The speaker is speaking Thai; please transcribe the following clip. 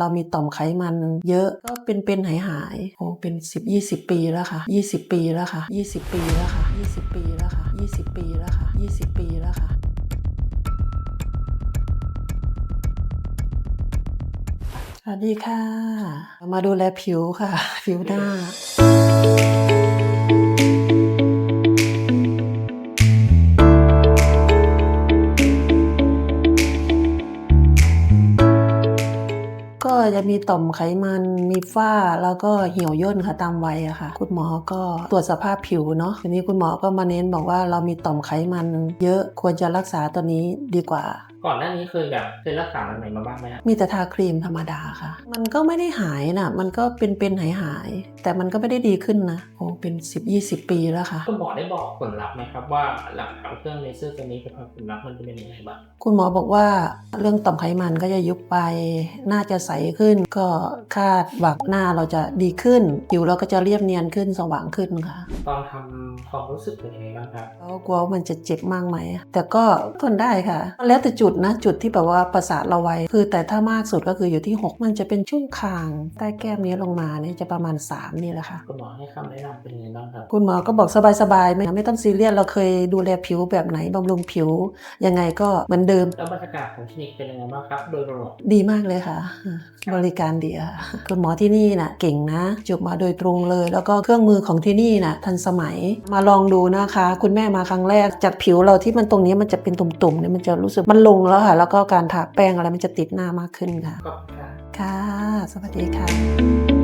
เรามีต่อมไขมันเยอะก็เป็นเป็นหายหายโอ้เป็น 10 20 ปีแล้วค่ะ 20 ปีแล้วค่ะ 20 ปีแล้วค่ะ 20 ปีแล้วค่ะ 20 ปีแล้วค่ะ 20 ปีแล้วค่ะสวัสดีค่ะ มาดูแลผิวค่ะ ผิวหน้า จะมีต่อมไขมันมีฝ้าแล้วก็เหี่ยวย่นค่ะตามวัยอะค่ะ คุณหมอก็ตรวจสภาพผิวเนาะทีนี้คุณหมอก็มาเน้นบอกว่าเรามีต่อมไขมัน เยอะควรจะรักษาตัวนี้ดีกว่า ก่อนหน้านี้เคยแบบเคยรักษาแบบไหนมาบ้างไหมฮะมีแต่ทาครีมธรรมดาค่ะ มันก็ไม่ได้หายนะมันก็เป็นเป็นหายหายๆแต่มันก็ไม่ได้ดีขึ้นนะโอ้เป็น 10 20 ปีแล้วค่ะ คุณหมอได้บอกผลลัพธ์ไหมครับว่าหลังทำเครื่องเลเซอร์ตัวนี้เป็นผลลัพธ์มันจะเป็นยังไงบ้างคุณหมอบอกว่าเรื่องต่อมไขมันก็จะยุบไป น่าจะใสขึ้น ก็คาดหวังหน้าเราจะดีขึ้น ผิวเราก็จะเรียบเนียนขึ้นสว่างขึ้นค่ะ ตอนทำความรู้สึกเป็นยังไงบ้างครับ แล้วกลัวว่ามันจะเจ็บมากไหม แต่ก็ทนได้ค่ะ แล้วแต่จุดนะจุดที่แบบว่าประสาทเราไวคือแต่ถ้ามากสุดก็คืออยู่ที่ 6 มันจะเป็นช่วงคาง ใต้แก้มนี้ลงมาเนี่ยจะประมาณ 3 นี่แหละค่ะ คุณหมอให้คำแนะนำเป็นยังไงบ้างครับ คุณหมอก็บอกสบายๆไม่ไม่ต้องซีเรียสเราเคยดูแลผิวแบบไหนบำรุงผิว ยังไงก็เหมือนเดิมแล้วบรรยากาศของคลินิกเป็นยังไงบ้างครับ โดยรวมดีมากเลยค่ะบริการดีค่ะคุณหมอที่นี่น่ะเก่งนะจบมาโดยตรงเลย แล้วก็เครื่องมือของที่นี่น่ะทันสมัยมาลองดูนะคะ คุณแม่มาครั้งแรกจากผิวเราที่มันตรงนี้มันจะเป็นตุ่มๆเนี่ยมันจะรู้สึกมันลงแล้วค่ะ แล้วก็การทาแป้งอะไรมันจะติดหน้ามากขึ้นค่ะขอบคุณครับค่ะ สวัสดีค่ะ